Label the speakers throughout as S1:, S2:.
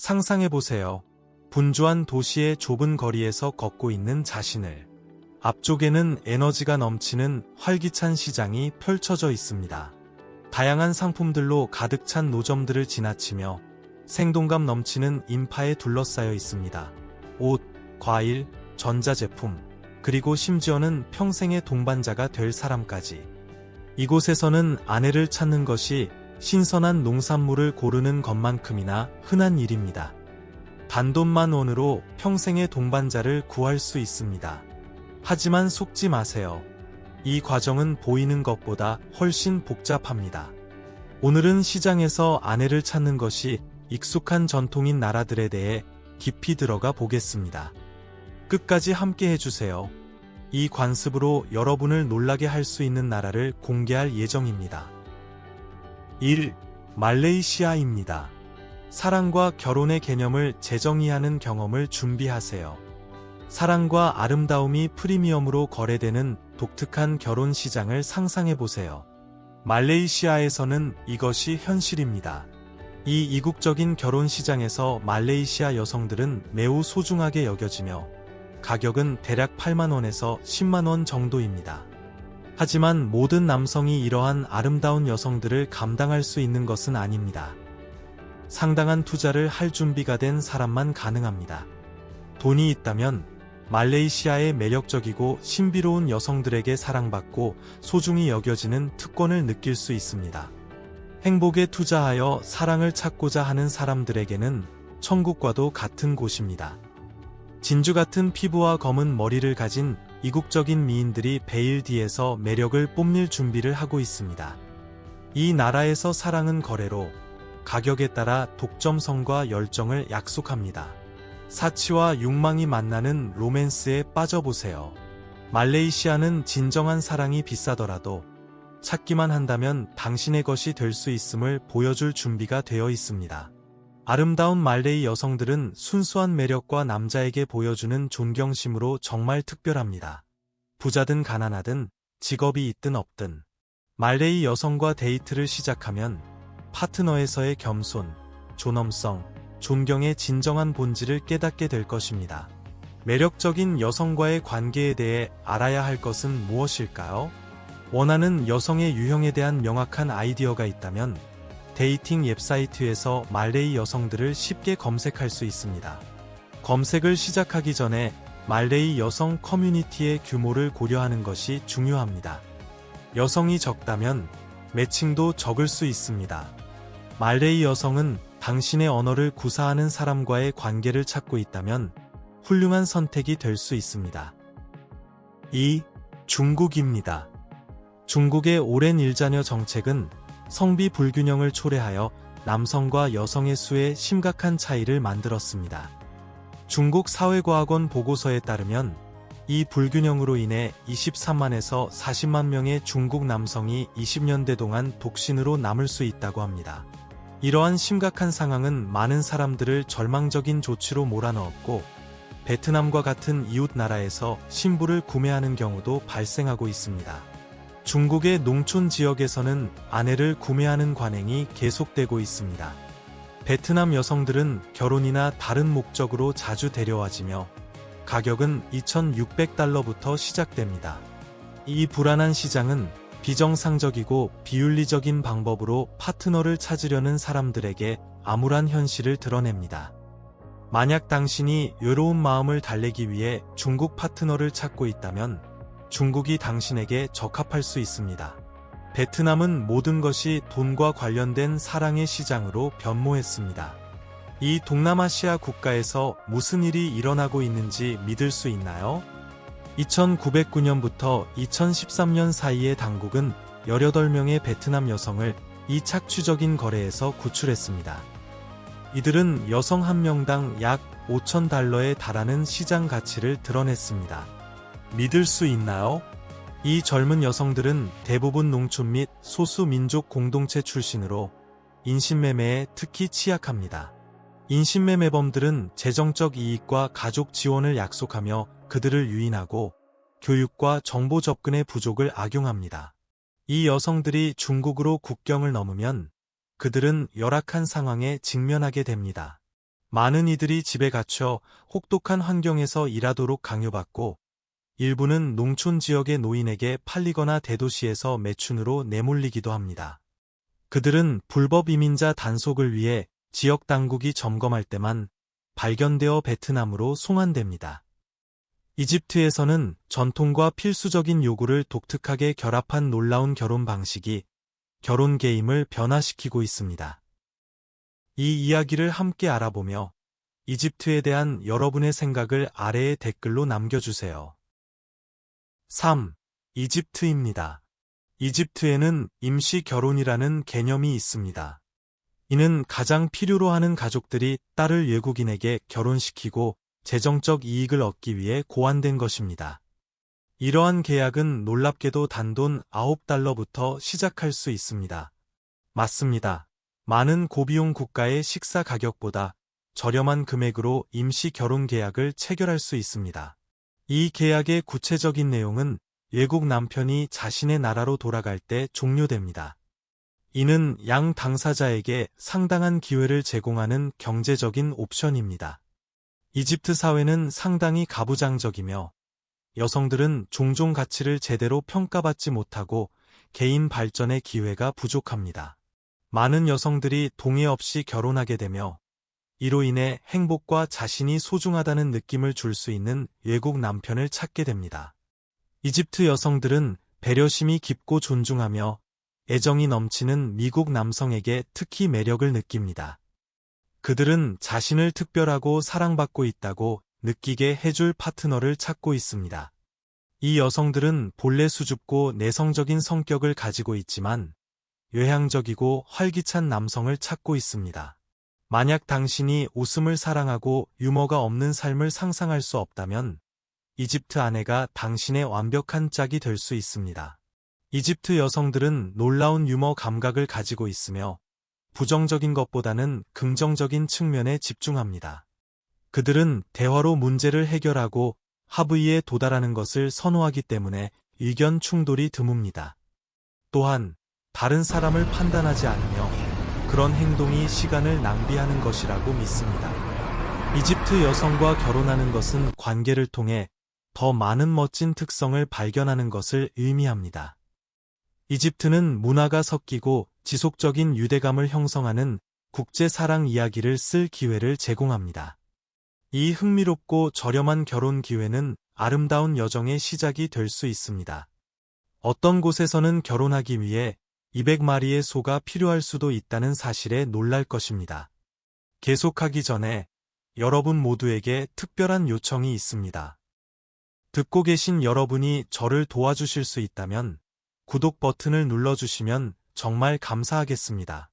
S1: 상상해보세요. 분주한 도시의 좁은 거리에서 걷고 있는 자신을. 앞쪽에는 에너지가 넘치는 활기찬 시장이 펼쳐져 있습니다. 다양한 상품들로 가득 찬 노점들을 지나치며 생동감 넘치는 인파에 둘러싸여 있습니다. 옷, 과일, 전자제품, 그리고 심지어는 평생의 동반자가 될 사람까지. 이곳에서는 아내를 찾는 것이 신선한 농산물을 고르는 것만큼이나 흔한 일입니다. 단돈만 원으로 평생의 동반자를 구할 수 있습니다. 하지만 속지 마세요. 이 과정은 보이는 것보다 훨씬 복잡합니다. 오늘은 시장에서 아내를 찾는 것이 익숙한 전통인 나라들에 대해 깊이 들어가 보겠습니다. 끝까지 함께 해주세요. 이 관습으로 여러분을 놀라게 할 수 있는 나라를 공개할 예정입니다. 1. 말레이시아입니다. 사랑과 결혼의 개념을 재정의하는 경험을 준비하세요. 사랑과 아름다움이 프리미엄으로 거래되는 독특한 결혼 시장을 상상해 보세요. 말레이시아에서는 이것이 현실입니다. 이 이국적인 결혼 시장에서 말레이시아 여성들은 매우 소중하게 여겨지며 가격은 대략 8만원에서 10만원 정도입니다. 하지만 모든 남성이 이러한 아름다운 여성들을 감당할 수 있는 것은 아닙니다. 상당한 투자를 할 준비가 된 사람만 가능합니다. 돈이 있다면 말레이시아의 매력적이고 신비로운 여성들에게 사랑받고 소중히 여겨지는 특권을 느낄 수 있습니다. 행복에 투자하여 사랑을 찾고자 하는 사람들에게는 천국과도 같은 곳입니다. 진주 같은 피부와 검은 머리를 가진 이국적인 미인들이 베일 뒤에서 매력을 뽐낼 준비를 하고 있습니다. 이 나라에서 사랑은 거래로 가격에 따라 독점성과 열정을 약속합니다. 사치와 욕망이 만나는 로맨스에 빠져보세요. 말레이시아는 진정한 사랑이 비싸더라도 찾기만 한다면 당신의 것이 될 수 있음을 보여줄 준비가 되어 있습니다. 아름다운 말레이 여성들은 순수한 매력과 남자에게 보여주는 존경심으로 정말 특별합니다. 부자든 가난하든 직업이 있든 없든 말레이 여성과 데이트를 시작하면 파트너에서의 겸손, 존엄성, 존경의 진정한 본질을 깨닫게 될 것입니다. 매력적인 여성과의 관계에 대해 알아야 할 것은 무엇일까요? 원하는 여성의 유형에 대한 명확한 아이디어가 있다면 데이팅 웹사이트에서 말레이 여성들을 쉽게 검색할 수 있습니다. 검색을 시작하기 전에 말레이 여성 커뮤니티의 규모를 고려하는 것이 중요합니다. 여성이 적다면 매칭도 적을 수 있습니다. 말레이 여성은 당신의 언어를 구사하는 사람과의 관계를 찾고 있다면 훌륭한 선택이 될 수 있습니다. 2. 중국입니다. 중국의 오랜 일자녀 정책은 성비 불균형을 초래하여 남성과 여성의 수에 심각한 차이를 만들었습니다. 중국 사회과학원 보고서에 따르면 이 불균형으로 인해 23만에서 40만 명의 중국 남성이 20년대 동안 독신으로 남을 수 있다고 합니다. 이러한 심각한 상황은 많은 사람들을 절망적인 조치로 몰아넣었고 베트남과 같은 이웃 나라에서 신부를 구매하는 경우도 발생하고 있습니다. 중국의 농촌 지역에서는 아내를 구매하는 관행이 계속되고 있습니다. 베트남 여성들은 결혼이나 다른 목적으로 자주 데려와지며 가격은 2,600달러부터 시작됩니다. 이 불안한 시장은 비정상적이고 비윤리적인 방법으로 파트너를 찾으려는 사람들에게 암울한 현실을 드러냅니다. 만약 당신이 외로운 마음을 달래기 위해 중국 파트너를 찾고 있다면 중국이 당신에게 적합할 수 있습니다. 베트남은 모든 것이 돈과 관련된 사랑의 시장으로 변모했습니다. 이 동남아시아 국가에서 무슨 일이 일어나고 있는지 믿을 수 있나요? 2909년부터 2013년 사이에 당국은 18명의 베트남 여성을 이 착취적인 거래에서 구출했습니다. 이들은 여성 한 명당 약 5천 달러에 달하는 시장 가치를 드러냈습니다. 믿을 수 있나요? 이 젊은 여성들은 대부분 농촌 및 소수 민족 공동체 출신으로 인신매매에 특히 취약합니다. 인신매매범들은 재정적 이익과 가족 지원을 약속하며 그들을 유인하고 교육과 정보 접근의 부족을 악용합니다. 이 여성들이 중국으로 국경을 넘으면 그들은 열악한 상황에 직면하게 됩니다. 많은 이들이 집에 갇혀 혹독한 환경에서 일하도록 강요받고 일부는 농촌 지역의 노인에게 팔리거나 대도시에서 매춘으로 내몰리기도 합니다. 그들은 불법 이민자 단속을 위해 지역 당국이 점검할 때만 발견되어 베트남으로 송환됩니다. 이집트에서는 전통과 필수적인 요구를 독특하게 결합한 놀라운 결혼 방식이 결혼 게임을 변화시키고 있습니다. 이 이야기를 함께 알아보며 이집트에 대한 여러분의 생각을 아래의 댓글로 남겨주세요. 3. 이집트입니다. 이집트에는 임시 결혼이라는 개념이 있습니다. 이는 가장 필요로 하는 가족들이 딸을 외국인에게 결혼시키고 재정적 이익을 얻기 위해 고안된 것입니다. 이러한 계약은 놀랍게도 단돈 9달러부터 시작할 수 있습니다. 맞습니다. 많은 고비용 국가의 식사 가격보다 저렴한 금액으로 임시 결혼 계약을 체결할 수 있습니다. 이 계약의 구체적인 내용은 외국 남편이 자신의 나라로 돌아갈 때 종료됩니다. 이는 양 당사자에게 상당한 기회를 제공하는 경제적인 옵션입니다. 이집트 사회는 상당히 가부장적이며 여성들은 종종 가치를 제대로 평가받지 못하고 개인 발전의 기회가 부족합니다. 많은 여성들이 동의 없이 결혼하게 되며 이로 인해 행복과 자신이 소중하다는 느낌을 줄 수 있는 외국 남편을 찾게 됩니다. 이집트 여성들은 배려심이 깊고 존중하며 애정이 넘치는 미국 남성에게 특히 매력을 느낍니다. 그들은 자신을 특별하고 사랑받고 있다고 느끼게 해줄 파트너를 찾고 있습니다. 이 여성들은 본래 수줍고 내성적인 성격을 가지고 있지만 외향적이고 활기찬 남성을 찾고 있습니다. 만약 당신이 웃음을 사랑하고 유머가 없는 삶을 상상할 수 없다면 이집트 아내가 당신의 완벽한 짝이 될 수 있습니다. 이집트 여성들은 놀라운 유머 감각을 가지고 있으며 부정적인 것보다는 긍정적인 측면에 집중합니다. 그들은 대화로 문제를 해결하고 합의에 도달하는 것을 선호하기 때문에 의견 충돌이 드뭅니다. 또한 다른 사람을 판단하지 않으며 그런 행동이 시간을 낭비하는 것이라고 믿습니다. 이집트 여성과 결혼하는 것은 관계를 통해 더 많은 멋진 특성을 발견하는 것을 의미합니다. 이집트는 문화가 섞이고 지속적인 유대감을 형성하는 국제 사랑 이야기를 쓸 기회를 제공합니다. 이 흥미롭고 저렴한 결혼 기회는 아름다운 여정의 시작이 될 수 있습니다. 어떤 곳에서는 결혼하기 위해 200마리의 소가 필요할 수도 있다는 사실에 놀랄 것입니다. 계속하기 전에 여러분 모두에게 특별한 요청이 있습니다. 듣고 계신 여러분이 저를 도와주실 수 있다면 구독 버튼을 눌러주시면 정말 감사하겠습니다.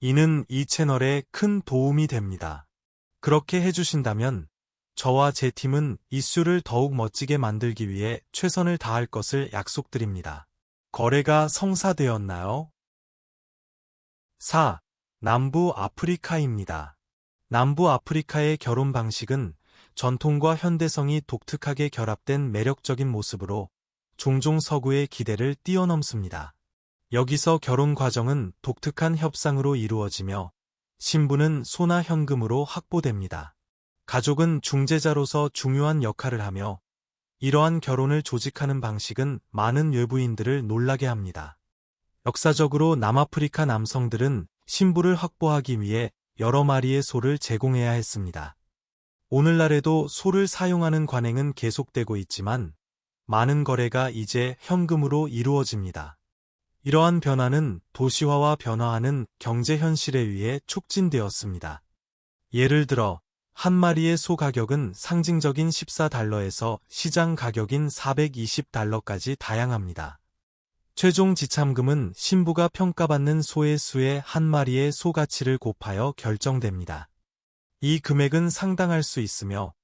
S1: 이는 이 채널에 큰 도움이 됩니다. 그렇게 해주신다면 저와 제 팀은 이슈를 더욱 멋지게 만들기 위해 최선을 다할 것을 약속드립니다. 거래가 성사되었나요? 4. 남부 아프리카입니다. 남부 아프리카의 결혼 방식은 전통과 현대성이 독특하게 결합된 매력적인 모습으로 종종 서구의 기대를 뛰어넘습니다. 여기서 결혼 과정은 독특한 협상으로 이루어지며 신부는 소나 현금으로 확보됩니다. 가족은 중재자로서 중요한 역할을 하며 이러한 결혼을 조직하는 방식은 많은 외부인들을 놀라게 합니다. 역사적으로 남아프리카 남성들은 신부를 확보하기 위해 여러 마리의 소를 제공해야 했습니다. 오늘날에도 소를 사용하는 관행은 계속되고 있지만 많은 거래가 이제 현금으로 이루어집니다. 이러한 변화는 도시화와 변화하는 경제 현실에 의해 촉진되었습니다. 예를 들어 한 마리의 소 가격은 상징적인 14달러에서 시장 가격인 420달러까지 다양합니다. 최종 지참금은 신부가 평가받는 소의 수에 한 마리의 소 가치를 곱하여 결정됩니다. 이 금액은 상당할 수 있으며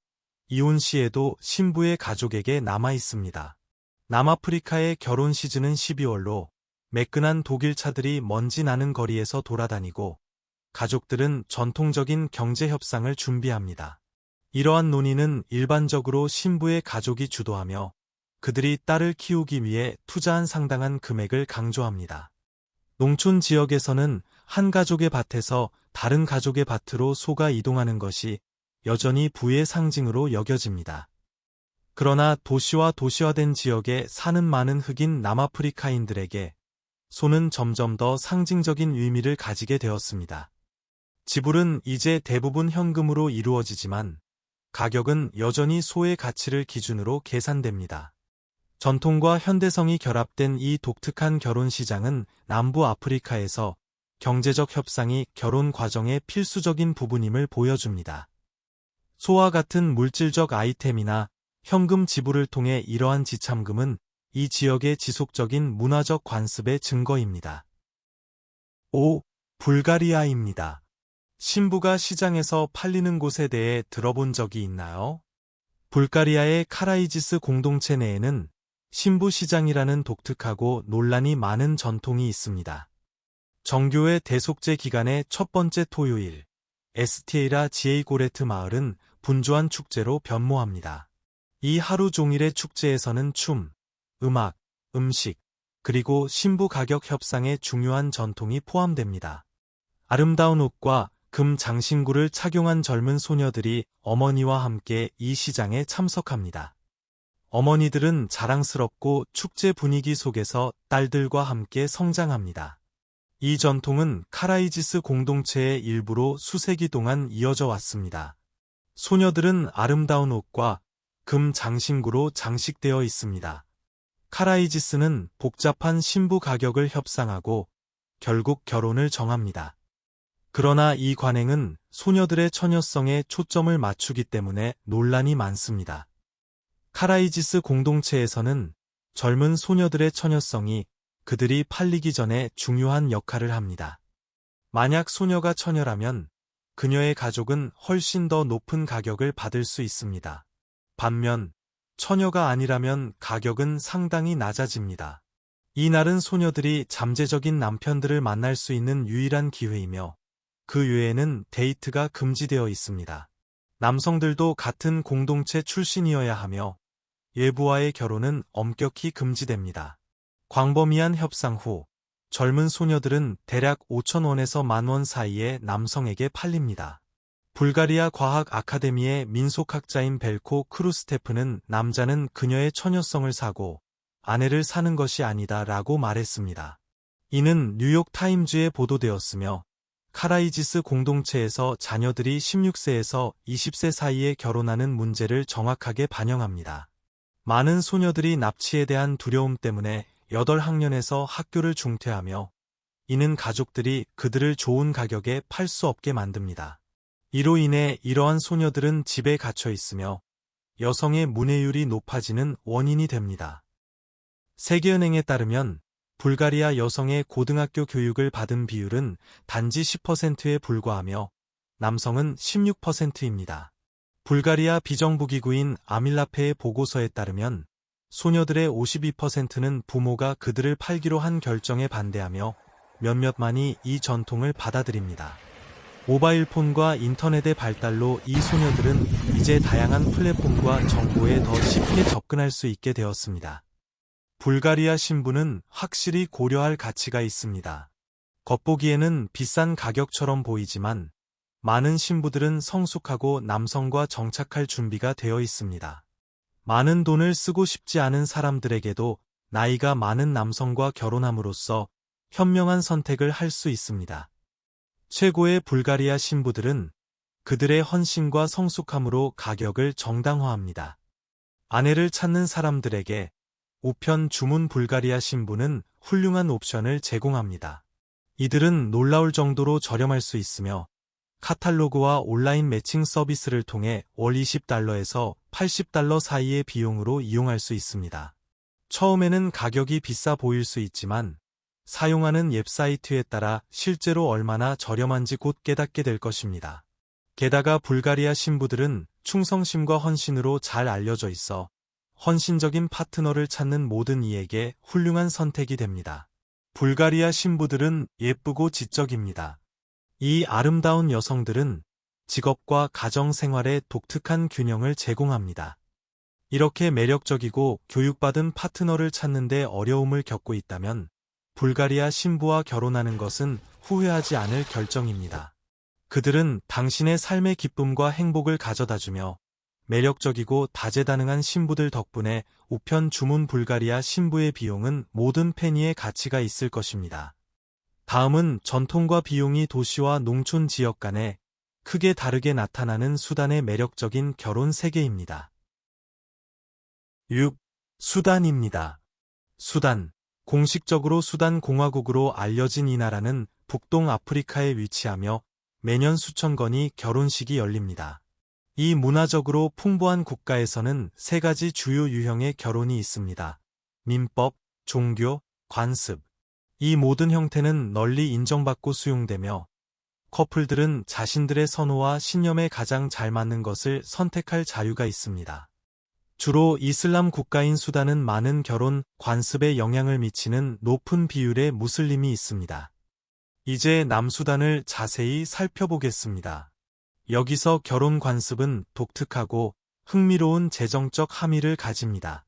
S1: 이혼 시에도 신부의 가족에게 남아 있습니다. 남아프리카의 결혼 시즌은 12월로 매끈한 독일 차들이 먼지 나는 거리에서 돌아다니고 가족들은 전통적인 경제 협상을 준비합니다. 이러한 논의는 일반적으로 신부의 가족이 주도하며 그들이 딸을 키우기 위해 투자한 상당한 금액을 강조합니다. 농촌 지역에서는 한 가족의 밭에서 다른 가족의 밭으로 소가 이동하는 것이 여전히 부의 상징으로 여겨집니다. 그러나 도시와 도시화된 지역에 사는 많은 흑인 남아프리카인들에게 소는 점점 더 상징적인 의미를 가지게 되었습니다. 지불은 이제 대부분 현금으로 이루어지지만 가격은 여전히 소의 가치를 기준으로 계산됩니다. 전통과 현대성이 결합된 이 독특한 결혼 시장은 남부 아프리카에서 경제적 협상이 결혼 과정의 필수적인 부분임을 보여줍니다. 소와 같은 물질적 아이템이나 현금 지불을 통해 이러한 지참금은 이 지역의 지속적인 문화적 관습의 증거입니다. 5. 불가리아입니다. 신부가 시장에서 팔리는 곳에 대해 들어본 적이 있나요? 불가리아의 카라이지스 공동체 내에는 신부 시장이라는 독특하고 논란이 많은 전통이 있습니다. 정교의 대속제 기간의 첫 번째 토요일, 에스티에이라 지에이고레트 마을은 분주한 축제로 변모합니다. 이 하루 종일의 축제에서는 춤, 음악, 음식, 그리고 신부 가격 협상의 중요한 전통이 포함됩니다. 아름다운 옷과 금 장신구를 착용한 젊은 소녀들이 어머니와 함께 이 시장에 참석합니다. 어머니들은 자랑스럽고 축제 분위기 속에서 딸들과 함께 성장합니다. 이 전통은 카라이지스 공동체의 일부로 수세기 동안 이어져 왔습니다. 소녀들은 아름다운 옷과 금 장신구로 장식되어 있습니다. 카라이지스는 복잡한 신부 가격을 협상하고 결국 결혼을 정합니다. 그러나 이 관행은 소녀들의 처녀성에 초점을 맞추기 때문에 논란이 많습니다. 카라이지스 공동체에서는 젊은 소녀들의 처녀성이 그들이 팔리기 전에 중요한 역할을 합니다. 만약 소녀가 처녀라면 그녀의 가족은 훨씬 더 높은 가격을 받을 수 있습니다. 반면 처녀가 아니라면 가격은 상당히 낮아집니다. 이날은 소녀들이 잠재적인 남편들을 만날 수 있는 유일한 기회이며 그 외에는 데이트가 금지되어 있습니다. 남성들도 같은 공동체 출신이어야 하며 예부와의 결혼은 엄격히 금지됩니다. 광범위한 협상 후 젊은 소녀들은 대략 5천원에서 만원 사이에 남성에게 팔립니다. 불가리아 과학 아카데미의 민속학자인 벨코 크루스테프는 남자는 그녀의 처녀성을 사고 아내를 사는 것이 아니다 라고 말했습니다. 이는 뉴욕 타임즈에 보도되었으며 카라이지스 공동체에서 자녀들이 16세에서 20세 사이에 결혼하는 문제를 정확하게 반영합니다. 많은 소녀들이 납치에 대한 두려움 때문에 8학년에서 학교를 중퇴하며 이는 가족들이 그들을 좋은 가격에 팔 수 없게 만듭니다. 이로 인해 이러한 소녀들은 집에 갇혀 있으며 여성의 문해율이 높아지는 원인이 됩니다. 세계은행에 따르면 불가리아 여성의 고등학교 교육을 받은 비율은 단지 10%에 불과하며 남성은 16%입니다. 불가리아 비정부기구인 아밀라페의 보고서에 따르면 소녀들의 52%는 부모가 그들을 팔기로 한 결정에 반대하며 몇몇만이 이 전통을 받아들입니다. 모바일 폰과 인터넷의 발달로 이 소녀들은 이제 다양한 플랫폼과 정보에 더 쉽게 접근할 수 있게 되었습니다. 불가리아 신부는 확실히 고려할 가치가 있습니다. 겉보기에는 비싼 가격처럼 보이지만 많은 신부들은 성숙하고 남성과 정착할 준비가 되어 있습니다. 많은 돈을 쓰고 싶지 않은 사람들에게도 나이가 많은 남성과 결혼함으로써 현명한 선택을 할 수 있습니다. 최고의 불가리아 신부들은 그들의 헌신과 성숙함으로 가격을 정당화합니다. 아내를 찾는 사람들에게 우편 주문 불가리아 신부는 훌륭한 옵션을 제공합니다. 이들은 놀라울 정도로 저렴할 수 있으며 카탈로그와 온라인 매칭 서비스를 통해 월 20달러에서 80달러 사이의 비용으로 이용할 수 있습니다. 처음에는 가격이 비싸 보일 수 있지만 사용하는 웹사이트에 따라 실제로 얼마나 저렴한지 곧 깨닫게 될 것입니다. 게다가 불가리아 신부들은 충성심과 헌신으로 잘 알려져 있어 헌신적인 파트너를 찾는 모든 이에게 훌륭한 선택이 됩니다. 불가리아 신부들은 예쁘고 지적입니다. 이 아름다운 여성들은 직업과 가정 생활의 독특한 균형을 제공합니다. 이렇게 매력적이고 교육받은 파트너를 찾는데 어려움을 겪고 있다면 불가리아 신부와 결혼하는 것은 후회하지 않을 결정입니다. 그들은 당신의 삶의 기쁨과 행복을 가져다주며 매력적이고 다재다능한 신부들 덕분에 우편 주문 불가리아 신부의 비용은 모든 페니의 가치가 있을 것입니다. 다음은 전통과 비용이 도시와 농촌 지역 간에 크게 다르게 나타나는 수단의 매력적인 결혼 세계입니다. 6. 수단입니다. 수단. 공식적으로 수단 공화국으로 알려진 이 나라는 북동 아프리카에 위치하며 매년 수천 건이 결혼식이 열립니다. 이 문화적으로 풍부한 국가에서는 세 가지 주요 유형의 결혼이 있습니다. 민법, 종교, 관습. 이 모든 형태는 널리 인정받고 수용되며 커플들은 자신들의 선호와 신념에 가장 잘 맞는 것을 선택할 자유가 있습니다. 주로 이슬람 국가인 수단은 많은 결혼 관습에 영향을 미치는 높은 비율의 무슬림이 있습니다. 이제 남수단을 자세히 살펴보겠습니다. 여기서 결혼 관습은 독특하고 흥미로운 재정적 함의를 가집니다.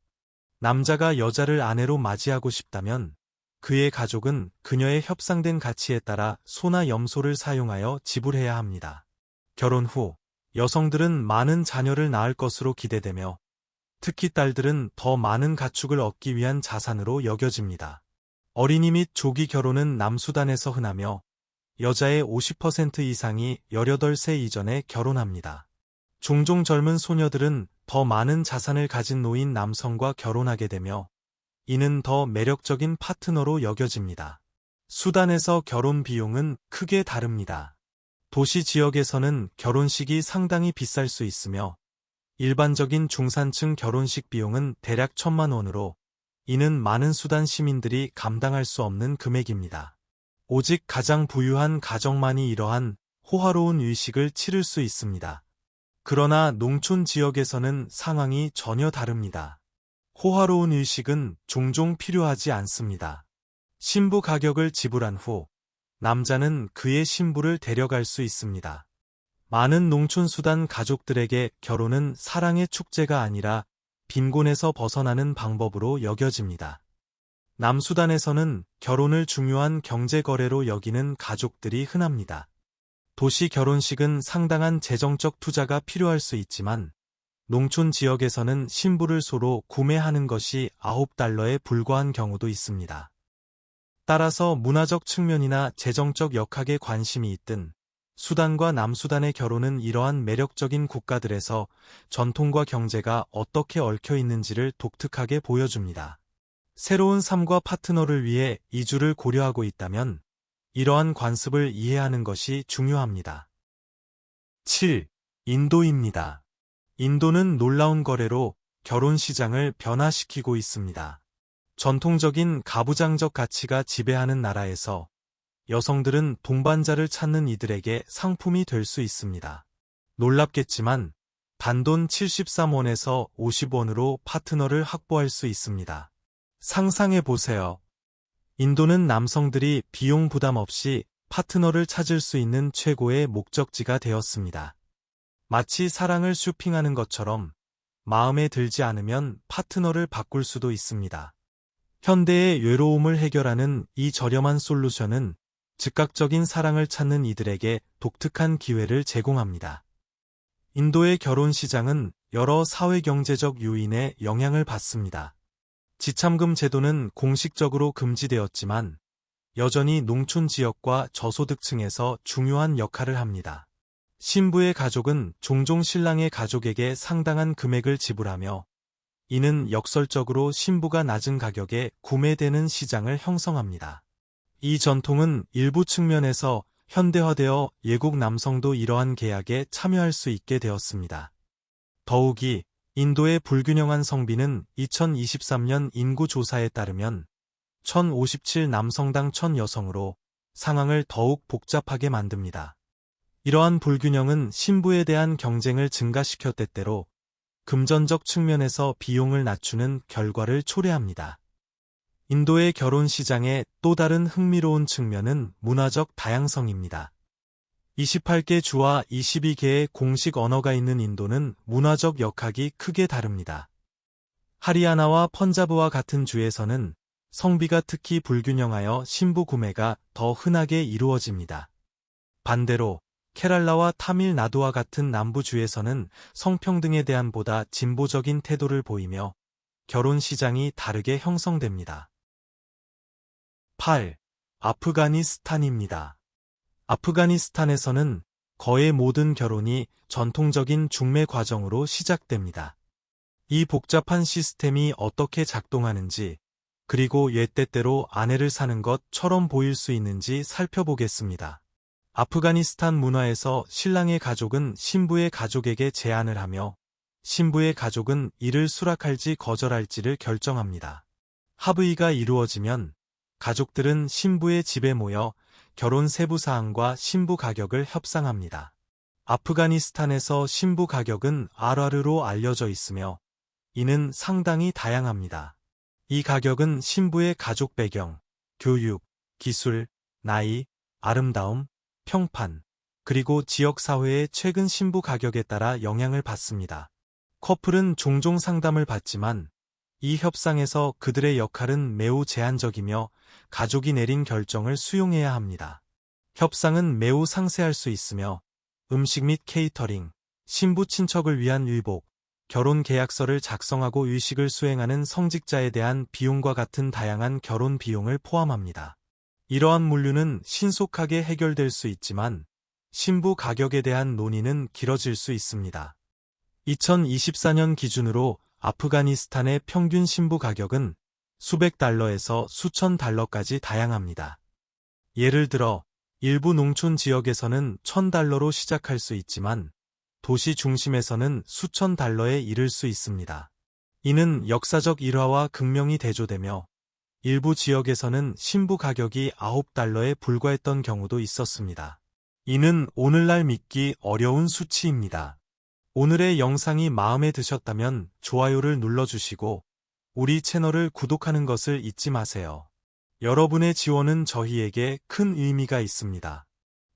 S1: 남자가 여자를 아내로 맞이하고 싶다면 그의 가족은 그녀의 협상된 가치에 따라 소나 염소를 사용하여 지불해야 합니다. 결혼 후 여성들은 많은 자녀를 낳을 것으로 기대되며 특히 딸들은 더 많은 가축을 얻기 위한 자산으로 여겨집니다. 어린이 및 조기 결혼은 남수단에서 흔하며 여자의 50% 이상이 18세 이전에 결혼합니다. 종종 젊은 소녀들은 더 많은 자산을 가진 노인 남성과 결혼하게 되며 이는 더 매력적인 파트너로 여겨집니다. 수단에서 결혼 비용은 크게 다릅니다. 도시 지역에서는 결혼식이 상당히 비쌀 수 있으며 일반적인 중산층 결혼식 비용은 대략 천만 원으로 이는 많은 수단 시민들이 감당할 수 없는 금액입니다. 오직 가장 부유한 가정만이 이러한 호화로운 의식을 치를 수 있습니다. 그러나 농촌 지역에서는 상황이 전혀 다릅니다. 호화로운 의식은 종종 필요하지 않습니다. 신부 가격을 지불한 후 남자는 그의 신부를 데려갈 수 있습니다. 많은 농촌 수단 가족들에게 결혼은 사랑의 축제가 아니라 빈곤에서 벗어나는 방법으로 여겨집니다. 남수단에서는 결혼을 중요한 경제거래로 여기는 가족들이 흔합니다. 도시 결혼식은 상당한 재정적 투자가 필요할 수 있지만 농촌 지역에서는 신부를 소로 구매하는 것이 9달러에 불과한 경우도 있습니다. 따라서 문화적 측면이나 재정적 역학에 관심이 있든 수단과 남수단의 결혼은 이러한 매력적인 국가들에서 전통과 경제가 어떻게 얽혀 있는지를 독특하게 보여줍니다. 새로운 삶과 파트너를 위해 이주를 고려하고 있다면 이러한 관습을 이해하는 것이 중요합니다. 7. 인도입니다. 인도는 놀라운 거래로 결혼 시장을 변화시키고 있습니다. 전통적인 가부장적 가치가 지배하는 나라에서 여성들은 동반자를 찾는 이들에게 상품이 될 수 있습니다. 놀랍겠지만 단돈 73원에서 50원으로 파트너를 확보할 수 있습니다. 상상해 보세요. 인도는 남성들이 비용 부담 없이 파트너를 찾을 수 있는 최고의 목적지가 되었습니다. 마치 사랑을 쇼핑하는 것처럼 마음에 들지 않으면 파트너를 바꿀 수도 있습니다. 현대의 외로움을 해결하는 이 저렴한 솔루션은 즉각적인 사랑을 찾는 이들에게 독특한 기회를 제공합니다. 인도의 결혼 시장은 여러 사회경제적 요인에 영향을 받습니다. 지참금 제도는 공식적으로 금지되었지만 여전히 농촌 지역과 저소득층에서 중요한 역할을 합니다. 신부의 가족은 종종 신랑의 가족에게 상당한 금액을 지불하며 이는 역설적으로 신부가 낮은 가격에 구매되는 시장을 형성합니다. 이 전통은 일부 측면에서 현대화되어 예국 남성도 이러한 계약에 참여할 수 있게 되었습니다. 더욱이 인도의 불균형한 성비는 2023년 인구 조사에 따르면 1057 남성당 1000 여성으로 상황을 더욱 복잡하게 만듭니다. 이러한 불균형은 신부에 대한 경쟁을 증가시켜 때때로 금전적 측면에서 비용을 낮추는 결과를 초래합니다. 인도의 결혼 시장의 또 다른 흥미로운 측면은 문화적 다양성입니다. 28개 주와 22개의 공식 언어가 있는 인도는 문화적 역학이 크게 다릅니다. 하리아나와 펀자브와 같은 주에서는 성비가 특히 불균형하여 신부 구매가 더 흔하게 이루어집니다. 반대로 케랄라와 타밀 나두와 같은 남부주에서는 성평등에 대한 보다 진보적인 태도를 보이며 결혼 시장이 다르게 형성됩니다. 8. 아프가니스탄입니다. 아프가니스탄에서는 거의 모든 결혼이 전통적인 중매 과정으로 시작됩니다. 이 복잡한 시스템이 어떻게 작동하는지, 그리고 옛때대로 아내를 사는 것처럼 보일 수 있는지 살펴보겠습니다. 아프가니스탄 문화에서 신랑의 가족은 신부의 가족에게 제안을 하며 신부의 가족은 이를 수락할지 거절할지를 결정합니다. 합의가 이루어지면 가족들은 신부의 집에 모여 결혼 세부 사항과 신부 가격을 협상합니다. 아프가니스탄에서 신부 가격은 아라르로 알려져 있으며 이는 상당히 다양합니다. 이 가격은 신부의 가족 배경, 교육, 기술, 나이, 아름다움, 평판, 그리고 지역사회의 최근 신부 가격에 따라 영향을 받습니다. 커플은 종종 상담을 받지만 이 협상에서 그들의 역할은 매우 제한적이며 가족이 내린 결정을 수용해야 합니다. 협상은 매우 상세할 수 있으며 음식 및 케이터링, 신부 친척을 위한 의복, 결혼 계약서를 작성하고 의식을 수행하는 성직자에 대한 비용과 같은 다양한 결혼 비용을 포함합니다. 이러한 물류는 신속하게 해결될 수 있지만 신부 가격에 대한 논의는 길어질 수 있습니다. 2024년 기준으로 아프가니스탄의 평균 신부 가격은 수백 달러에서 수천 달러까지 다양합니다. 예를 들어 일부 농촌 지역에서는 천 달러로 시작할 수 있지만 도시 중심에서는 수천 달러에 이를 수 있습니다. 이는 역사적 일화와 극명히 대조되며 일부 지역에서는 신부 가격이 9달러에 불과했던 경우도 있었습니다. 이는 오늘날 믿기 어려운 수치입니다. 오늘의 영상이 마음에 드셨다면 좋아요를 눌러주시고 우리 채널을 구독하는 것을 잊지 마세요. 여러분의 지원은 저희에게 큰 의미가 있습니다.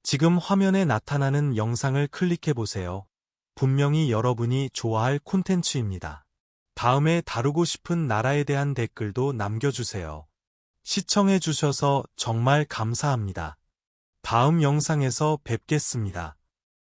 S1: 지금 화면에 나타나는 영상을 클릭해보세요. 분명히 여러분이 좋아할 콘텐츠입니다. 다음에 다루고 싶은 나라에 대한 댓글도 남겨주세요. 시청해주셔서 정말 감사합니다. 다음 영상에서 뵙겠습니다.